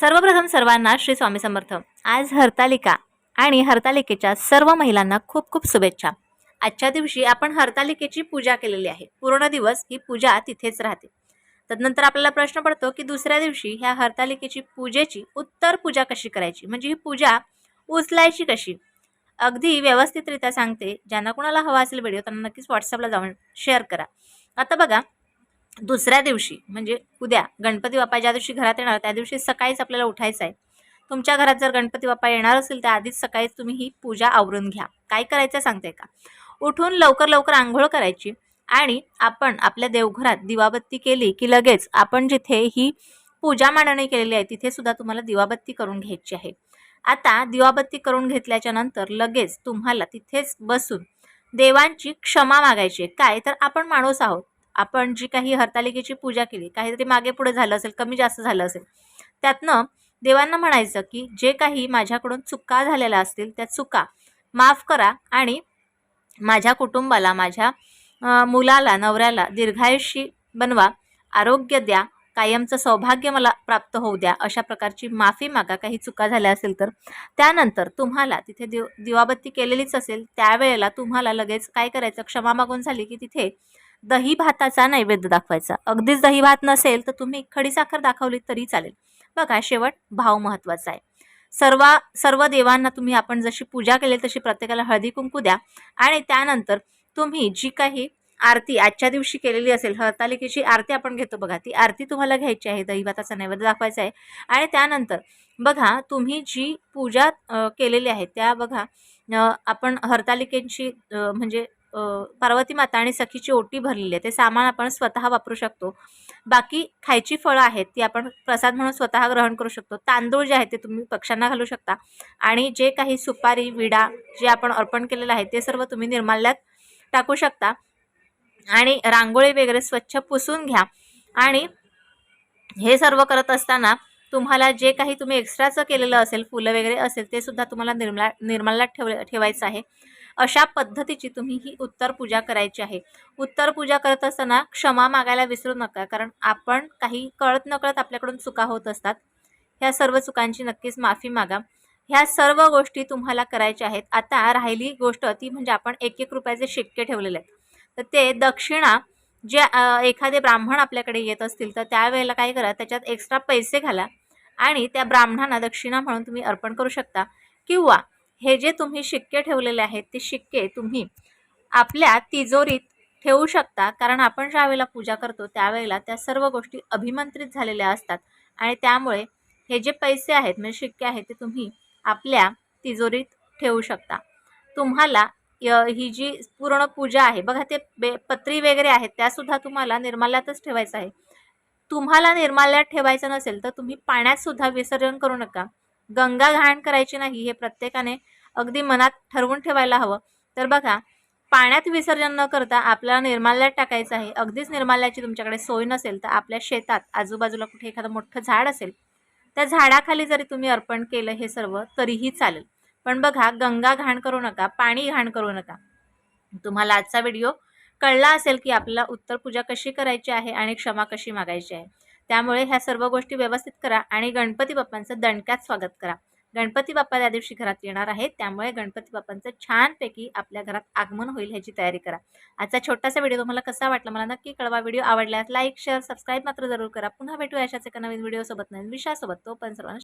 सर्वप्रथम सर्वांना श्री स्वामी समर्थ. आज हरतालिका आणि हरतालिकेच्या सर्व महिलांना खूप खूप शुभेच्छा. आजच्या दिवशी आपण हरतालिकेची पूजा केलेली आहे. पूर्ण दिवस ही पूजा तिथेच राहते. तदनंतर आपल्याला प्रश्न पडतो की दुसऱ्या दिवशी ह्या हरतालिकेची पूजेची उत्तर पूजा कशी करायची? म्हणजे ही पूजा उचलायची कशी? अगदी व्यवस्थितरित्या सांगते. ज्यांना कोणाला हवा असेल व्हिडिओ त्यांना नक्कीच व्हॉट्सअपला जाऊन शेअर करा. आता बघा दुसऱ्या दिवशी म्हणजे उद्या गणपती बाप्पा ज्या दिवशी घरात येणार त्या दिवशी सकाळीच आपल्याला उठायचं आहे. तुमच्या घरात जर गणपती बाप्पा येणार असेल तर आधीच सकाळीच तुम्ही ही पूजा आवरून घ्या. काय करायचं सांगते का? उठून लवकर लवकर आंघोळ करायची आणि आपण आपल्या देवघरात दिवाबत्ती केली की लगेच आपण जिथे ही पूजा मांडणी केलेली आहे तिथे सुद्धा तुम्हाला दिवाबत्ती करून घ्यायची आहे. आता दिवाबत्ती करून घेतल्याच्या नंतर लगेच तुम्हाला तिथेच बसून देवांची क्षमा मागायची आहे. काय? तर आपण माणूस आहोत. आपण जी काही हरतालिकेची पूजा केली काहीतरी मागे पुढे झालं असेल कमी जास्त झालं असेल त्यातनं देवांना म्हणायचं की जे काही माझ्याकडून चुका झालेल्या असतील त्या चुका माफ करा आणि माझ्या कुटुंबाला माझ्या मुलाला नवऱ्याला दीर्घायुषी बनवा आरोग्य द्या कायमचं सौभाग्य मला प्राप्त होऊ द्या अशा प्रकारची माफी मागा काही चुका झाल्या असेल तर. त्यानंतर तुम्हाला तिथे दिव दिवाबत्ती केलेलीच असेल त्यावेळेला तुम्हाला लगेच काय करायचं? क्षमा मागून झाली की तिथे दही भाताचा नैवेद्य दाखवायचा. अगदीच दही भात नसेल तर तुम्ही खडी साखर दाखवली तरी चालेल. बघा शेवट भाव महत्त्वाचा आहे. सर्व सर्व देवांना तुम्ही आपण जशी पूजा केली तशी प्रत्येकाला हळदी कुंकू द्या आणि त्यानंतर तुम्ही जी काही आरती आजच्या दिवशी केलेली असेल हरतालिकेची आरती आपण घेतो बघा ती आरती तुम्हाला घ्यायची आहे. दहीभाताचा नैवेद्य दाखवायचा आहे. आणि त्यानंतर बघा तुम्ही जी पूजा केलेली आहे त्या बघा आपण हरतालिकेची म्हणजे पार्वती माता आणि सखीची ओटी भरलेली आहे. ते सामान आपण स्वतः वापरू शकतो. बाकी खायची फळं आहेत ती आपण प्रसाद म्हणून स्वतः ग्रहण करू शकतो. तांदूळ जे आहेत ते तुम्ही पक्ष्यांना घालू शकता. आणि जे काही सुपारी विडा जे आपण अर्पण केलेलं आहे ते सर्व तुम्ही निर्माल्यात टाकू शकता. आणि रांगोळी वगैरे स्वच्छ पुसून घ्या. आणि हे सर्व करत असताना तुम्हाला जे काही तुम्ही एक्स्ट्राचं केलेलं असेल फुलं वगैरे असेल ते सुद्धा तुम्हाला निर्मला निर्मलात ठेव ठेवायचं आहे. अशा पद्धतीची तुम्ही ही उत्तर पूजा करायची आहे. उत्तर पूजा करत असताना क्षमा मागायला विसरू नका कारण आपण काही कळत नकळत आपल्याकडून चुका होत असतात. ह्या सर्व चुकांची नक्कीच माफी मागा. ह्या सर्व गोष्टी तुम्हाला करायच्या आहेत. आता राहिली गोष्ट ती म्हणजे आपण एक एक रुपयाचे शिक्के ठेवलेले आहेत. तर ते दक्षिणा जे एखादे ब्राह्मण आपल्याकडे येत असतील तर त्यावेळेला काय करा त्याच्यात एक्स्ट्रा पैसे घाला आणि त्या ब्राह्मणांना दक्षिणा म्हणून तुम्ही अर्पण करू शकता. किंवा हे जे तुम्ही शिक्के ठेवलेले आहेत ते शिक्के तुम्ही आपल्या तिजोरीत ठेवू शकता. कारण आपण ज्यावेळेला पूजा करतो त्यावेळेला त्या सर्व गोष्टी अभिमंत्रित झालेल्या असतात. आणि त्यामुळे हे जे पैसे आहेत म्हणजे शिक्के आहेत ते तुम्ही आपल्या तिजोरीत ठेवू शकता. तुम्हाला य- ही जी पूर्ण पूजा आहे बघा ते बे पत्री वगैरे आहेत त्यासुद्धा तुम्हाला निर्माल्यातच ठेवायचं आहे. तुम्हाला निर्माल्यात ठेवायचं नसेल तर तुम्ही पाण्यात सुद्धा विसर्जन करू नका. गंगा घाण करायची नाही हे प्रत्येकाने अगदी मनात ठरवून ठेवायला हवं. तर बघा पाण्यात विसर्जन न करता आपल्याला निर्माल्यात टाकायचं आहे. अगदीच निर्माल्याची तुमच्याकडे सोय नसेल तर आपल्या शेतात आजूबाजूला कुठे एखादं मोठं झाड असेल त्या झाडाखाली जरी तुम्ही अर्पण केलं हे सर्व तरीही चालेल. पण बघा गंगा घाण करू नका पाणी घाण करू नका. तुम्हाला आजचा व्हिडिओ कळला असेल की आपल्याला उत्तर पूजा कशी करायची आहे आणि क्षमा कशी मागायची आहे. त्यामुळे ह्या सर्व गोष्टी व्यवस्थित करा आणि गणपती बाप्पांचं दणक्यात स्वागत करा. गणपती बाप्पा त्या दिवशी घरात येणार आहेत त्यामुळे गणपती बाप्पांचं छानपैकी आपल्या घरात आगमन होईल ह्याची तयारी करा. आजचा छोटासा व्हिडिओ तुम्हाला कसा वाटला मला नक्की कळवा. व्हिडिओ आवडल्यास लाईक शेअर सबस्क्राईब मात्र जरूर करा. पुन्हा भेटूया अशाच एका नवीन व्हिडिओसोबत नवीन विषयासोबत. तो पण सर्वांना